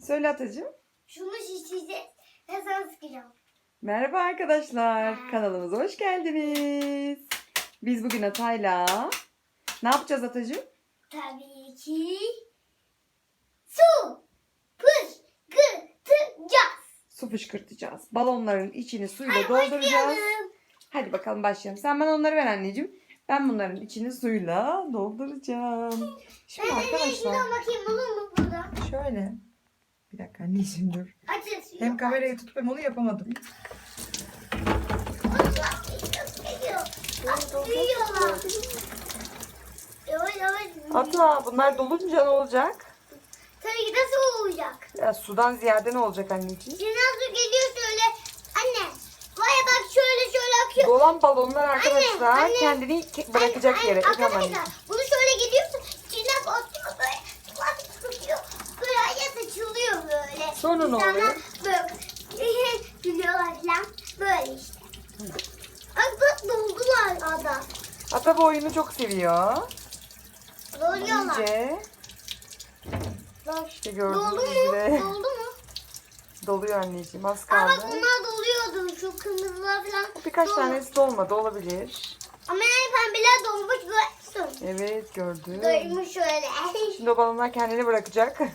Söyle Atacığım. Şunu şişeceğiz ve sana sıkacağım. Merhaba arkadaşlar. Kanalımıza hoş geldiniz. Biz bugün Atay'la ne yapacağız Atacığım? Tabii ki su pışkırtacağız. Su fışkırtacağız. Balonların içini suyla Hadi dolduracağız. başlayalım. Hadi bakalım başlayalım. Sen bana onları ver anneciğim. Ben bunların içini suyla dolduracağım. Şimdi Ben arkadaşlar şuradan bakayım olur mu burada? şöyle. Dakika anneciğim dur. Açın. Hem kamerayı tutup hem onu yapamadım. Yavaş yavaş. Ata bunlar dolunca ne olacak? Tabii ki de su olacak. Ya sudan ziyade ne olacak anneciğim? Şuradan su geliyor şöyle. Anne. Vay bak şöyle şöyle akıyor. Dolan balonlar arkadaşlar anne. kendini ke- bırakacak Anne, yere. anne, Arkadaşlar bunu Sonra ne oluyor? Böyle gülüyorlar falan. Böyle işte. Bak bak doldular ada. Ata bu oyunu çok seviyor. Doluyorlar. İyice işte Doldu mu? gördüğünüz gibi Doldu mu? doluyor anneciğim az Aa bak kaldı. bunlar doluyordu. Şu kırmızılar falan. Birkaç dolu. tanesi dolmadı olabilir. Ama yani pembeler dolmuş görüyorsun. Evet gördüm. Dolmuş şöyle. Şimdi o balonlar kendini bırakacak.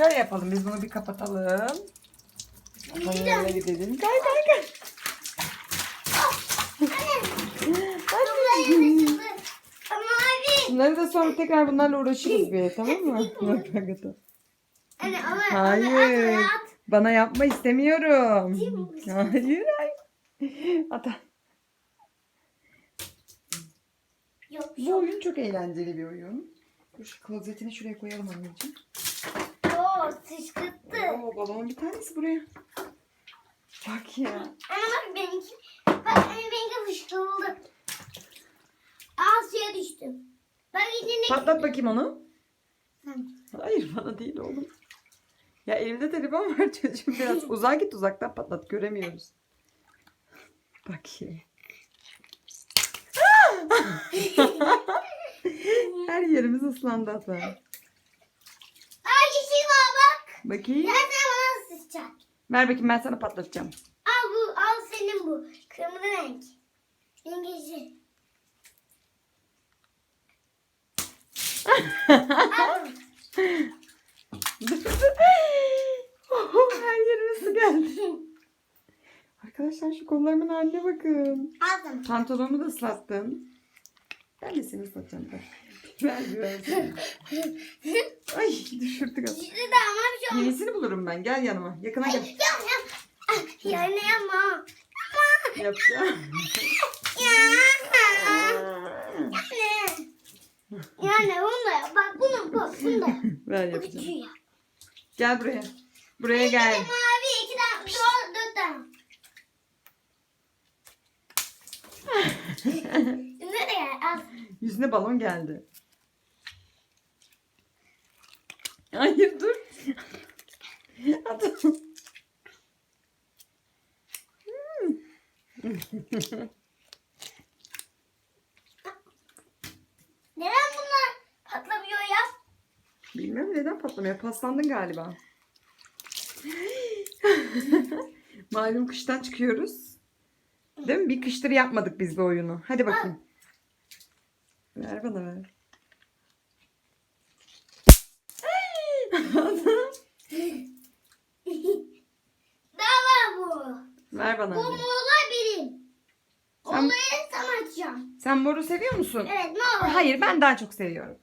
Bak. Şöyle yapalım biz bunu bir kapatalım. Kameraya gidelim. Gel gel gel. Bunları da sonra tekrar bunlarla uğraşırız bir tamam mı? Anne ama Hayır. Bana yapma istemiyorum. Hayır hayır. Ata. Bu oyun çok eğlenceli bir oyun. Dur şu klozetini şuraya koyalım anneciğim. Sıçkıttı. Oo balonun bir tanesi buraya. Bak ya. Anne bak benimki. Bak anne benimki fışkırıldı. Aa suya düştüm. Bak içine. Patlat bakayım onu. Sen. Hayır bana değil oğlum. Ya elimde telefon var çocuğum biraz. Uzağa git uzaktan patlat göremiyoruz. Bak ya. Her yerimiz ıslandı hatta. Aa yeşil var bak. Bakayım. Gel sen bana sıçacak. Ver bakayım ben sana patlatacağım. Al bu al senin bu. Kırmızı renk. Al. Her yerime su geldi. Arkadaşlar şu kollarımın haline bakın. Aldım. Pantolonumu da ıslattım. Ben de seni ıslatacağım. Ver ver. Ay düşürdük az. Şimdi de ama bir şey olmaz. Yenisini bulurum ben. Gel yanıma. Yakına gel. Yap yap. Ah, Ya ne yapma. Yapacağım. Ya. Ne? Yani bunu da yap. Bak bunu bu. Bunu da yap. Ver Bu yapacağım. küçüğü yap. Gel buraya. Buraya gel. Mavi iki tane. Dört, dört tane. Nereye? Al. Yüzüne balon geldi. Hayır dur. Adam. Neden bunlar patlamıyor ya? Bilmem neden patlamıyor. Paslandın galiba. Malum kıştan çıkıyoruz. Değil mi? Bir kıştır yapmadık biz bu oyunu. Hadi bakayım. Ver bana ver. Daha var bu. ver bana. Bu morlar benim. Sen- Onları sana açacağım. Sen moru seviyor musun? Evet mor. Hayır ben daha çok seviyorum.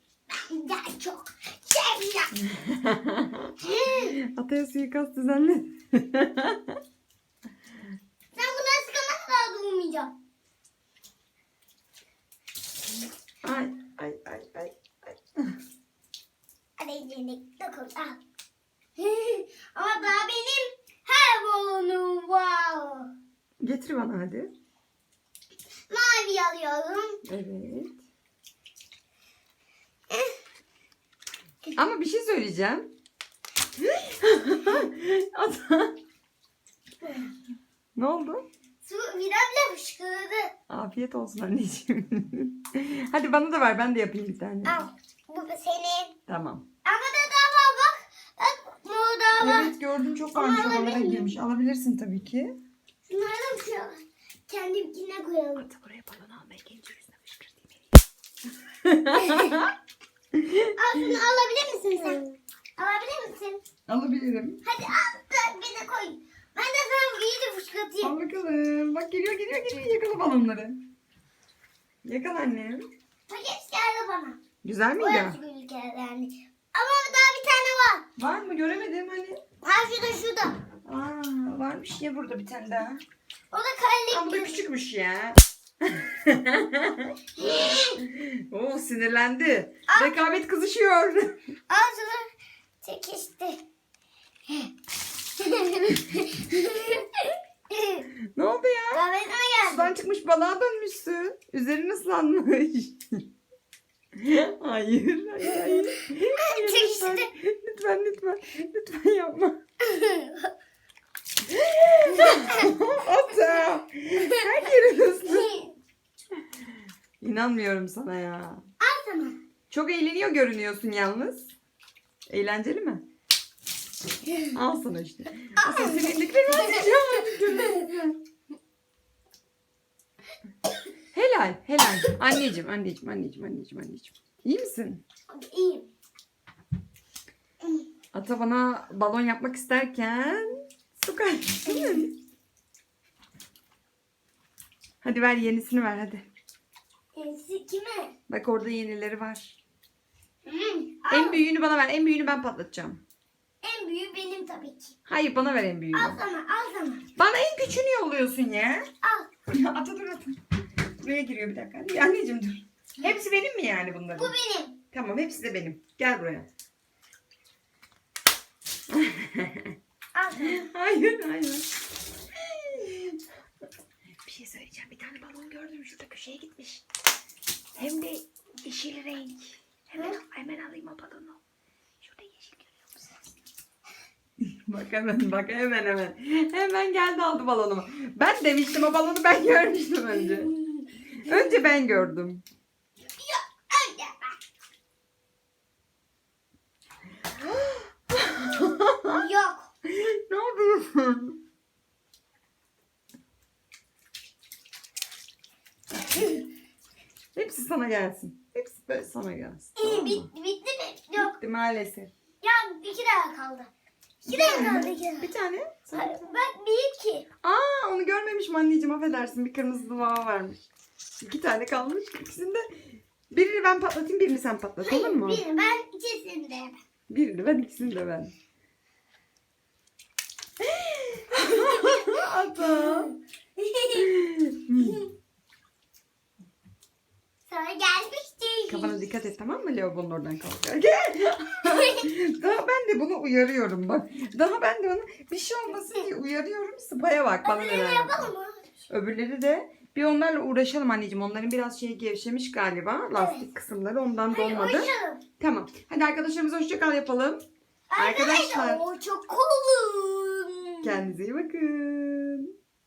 Daha çok. Seveceğim. Ataya suikast düzenle. Sen bunları sıkana kadar durmayacağım. ay ay ay ay. ay. Yedik dokun al. Ama daha benim her balonum var. Getir bana hadi. Mavi alıyorum. Evet. Ama bir şey söyleyeceğim. Ata. ne oldu? Su bile fışkırdı. Afiyet olsun anneciğim. Hadi bana da ver ben de yapayım bir tane. Al. Bu senin. Tamam. Daha Evet gördüm çok varmış Ama oralara alabilir girmiş. Alabilirsin tabii ki. Şunları da koyalım. Kendimkine koyalım. Hatta buraya balon almaya gelince yüzüne fışkırtayım. Al şunu alabilir misin sen? Alabilir misin? Alabilirim. Hadi al da de koy. Ben de sana iyice fışkırtayım. Al bakalım. Bak geliyor geliyor geliyor. Yakala balonları. Yakala annem. Hepsi geldi bana. Güzel miydi? yaptı gülük yani. Ama daha bir tane var. Var mı? Göremedim hani. Ha şurada şurada. Aa, varmış ya burada bir tane daha. O da Ama bu da küçükmüş ya. Oo sinirlendi. Rekabet kızışıyor. Şunu çekişti. ne oldu ya? Kahvesine geldi. Sudan çıkmış balığa dönmüşsün. Üzerin ıslanmış. hayır, hayır, hayır. hayır lütfen, lütfen, lütfen, lütfen yapma. Ata! Her yerin ıslı. İnanmıyorum sana ya. Al sana. Çok eğleniyor görünüyorsun yalnız. Eğlenceli mi? Al sana işte. Al sana sinirlikleri atacağım. Helal, helal. Anneciğim, anneciğim, anneciğim, anneciğim, anneciğim. İyi misin? İyiyim. Ata bana balon yapmak isterken su kaçtı. Hadi ver yenisini ver hadi. Ensi kime? Bak orada yenileri var. Hmm, En büyüğünü bana ver. En büyüğünü ben patlatacağım. En büyüğü benim tabii ki. Hayır bana ver en büyüğünü. Al sana al sana. Bana en küçüğünü yolluyorsun ya. Al. Ata dur ata. Buraya giriyor bir dakika. Ya anneciğim dur. Hepsi benim mi yani bunların? Bu benim. Tamam hepsi de benim. Gel buraya. Hayır hayır. Bir şey söyleyeceğim. Bir tane balon gördüm. Şurada köşeye gitmiş. Hem de yeşil renk. Hemen, hemen alayım o balonu. Şurada yeşil görüyor musun? bak hemen bak hemen hemen. Hemen geldi aldı balonumu. Ben demiştim o balonu ben görmüştüm önce. Önce ben gördüm. Yok. ne yapıyorsun? Hepsi sana gelsin. Hepsi de sana gelsin. İyi Tamam mı? bit, bitti mi? Yok. Bitti maalesef. Ya iki daha kaldı. İki daha kaldı. iki. Bir tane. Hayır, Ben bir ki. Aa onu görmemişim anneciğim affedersin. Bir kırmızı duvağı varmış. İki tane kalmış. İkisini de birini ben patlatayım birini sen patlat olur mu? Bir, ben ikisini de. Birini ben ikisini de ben. Ata. Sonra gelmişti. Kafana dikkat et tamam mı lavabonun oradan kalkar. Gel. Daha ben de bunu uyarıyorum bak. Daha ben de onu bir şey olmasın diye uyarıyorum. Sıpaya bak bana Öbürlerini neler yapalım mı? Öbürleri de bir onlarla uğraşalım anneciğim. Onların biraz şeyi gevşemiş galiba. Lastik kısımları ondan dolmadı. Tamam. Hadi arkadaşlarımıza hoşça kal yapalım. Arkadaşlar. Arkadaşlar o çok cool. Kendinize iyi bakın.